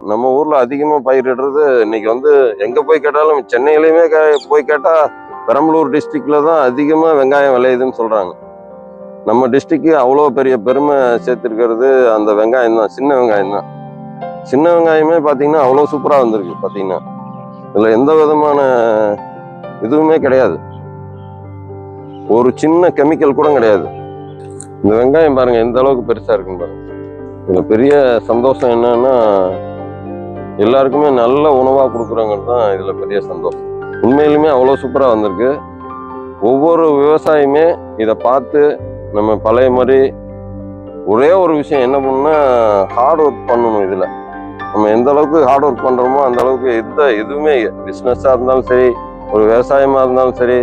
நம்ம ஊர்ல அதிகமா பயிரிடுறது இன்னைக்கு வந்து எங்க போய் கேட்டாலும் சென்னையிலயுமே கே- போய் கேட்டா பெரம்பலூர் டிஸ்ட்ரிக்ட்ல தான் அதிகமா வெங்காயம் விளையுதுன்னு சொல்றாங்க. நம்ம டிஸ்ட்ரிக்ட் அவ்வளோ பெரிய பெருமை சேர்த்துருக்கிறது அந்த வெங்காயம் தான் சின்ன வெங்காயம் தான். சின்ன வெங்காயமே பார்த்தீங்கன்னா அவ்வளோ சூப்பராக வந்திருக்கு பார்த்தீங்கன்னா இதில் எந்த விதமான இதுவுமே கிடையாது. ஒரு சின்ன கெமிக்கல் கூட கிடையாது. இந்த வெங்காயம் பாருங்க எந்த அளவுக்கு பெருசாக இருக்குன்னு பாருங்கள் இதில் பெரிய சந்தோஷம் என்னன்னா எல்லாருக்குமே நல்ல உணவாக கொடுக்குறாங்கன்னு தான் இதில் பெரிய சந்தோஷம். உண்மையிலுமே அவ்வளோ சூப்பராக வந்திருக்கு. ஒவ்வொரு விவசாயியுமே இதை பார்த்து நம்ம பழைய மாதிரி ஒரே ஒரு விஷயம் என்ன பண்ணணும்னா ஹார்ட் ஒர்க் பண்ணணும் இதில். நம்ம எந்த அளவுக்கு ஹார்ட் ஒர்க் பண்ணுறோமோ அந்த அளவுக்கு எந்த எதுவுமே பிஸ்னஸாக இருந்தாலும் சரி ஒரு விவசாயமாக இருந்தாலும் சரி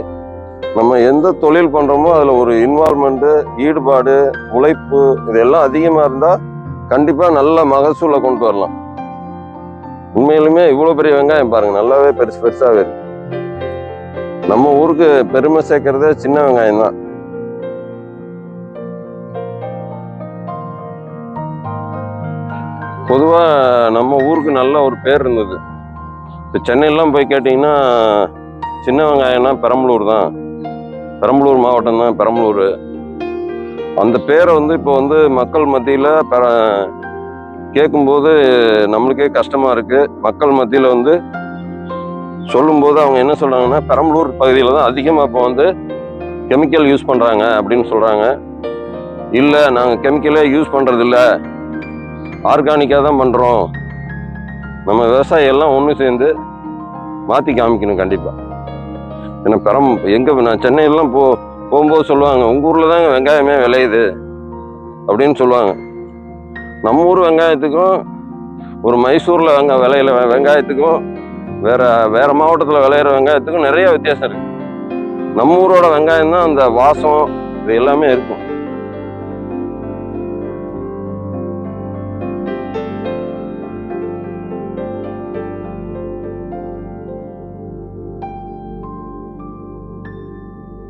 நம்ம எந்த தொழில் பண்ணுறோமோ அதில் ஒரு இன்வால்மெண்ட்டு ஈடுபாடு உழைப்பு இதெல்லாம் அதிகமாக இருந்தால் கண்டிப்பாக நல்ல மகசூலை கொண்டு வரலாம். உண்மையிலுமே இவ்வளோ பெரிய வெங்காயம் பாருங்க நல்லாவே பெருசு பெருசாகவே இருக்கு. நம்ம ஊருக்கு பெருமை சேர்க்கறதே சின்ன வெங்காயம் தான். பொதுவாக நம்ம ஊருக்கு நல்ல ஒரு பேர் இருந்தது. இப்போ சென்னையெல்லாம் போய் கேட்டிங்கன்னா சின்ன வெங்காயம்னா பெரம்பலூர் தான். பெரம்பலூர் மாவட்டம் தான் பெரம்பலூர். அந்த பேரை வந்து இப்போ வந்து மக்கள் மத்தியில் பெற கேட்கும்போது நம்மளுக்கே கஷ்டமாக இருக்குது மக்கள் மத்தியில் வந்து சொல்லும்போது அவங்க என்ன சொல்கிறாங்கன்னா பெரம்பலூர் பகுதியில் தான் அதிகமாக இப்போ வந்து கெமிக்கல் யூஸ் பண்ணுறாங்க அப்படின்னு சொல்கிறாங்க இல்லை நாங்கள் கெமிக்கலே யூஸ் பண்ணுறதில்ல ஆர்கானிக்காக தான் பண்ணுறோம் நம்ம விவசாயம் எல்லாம் ஒன்று சேர்ந்து மாற்றி காமிக்கணும் கண்டிப்பாக ஏன்னா பெரம் எங்கே நான் சென்னையிலாம் போ போகும்போது சொல்லுவாங்க உங்கள் ஊரில் தாங்க வெங்காயமே விளையுது. அப்படின்னு சொல்லுவாங்க. நம்ம ஊர் வெங்காயத்துக்கும் ஒரு மைசூரில் வெங்க விளையில வெங்காயத்துக்கும் வேற வேற மாவட்டத்தில் விளையிற வெங்காயத்துக்கும் நிறைய வித்தியாசம் இருக்கு. நம்ம ஊரோட வெங்காயம் தான் அந்த வாசம் இது எல்லாமே இருக்கும்.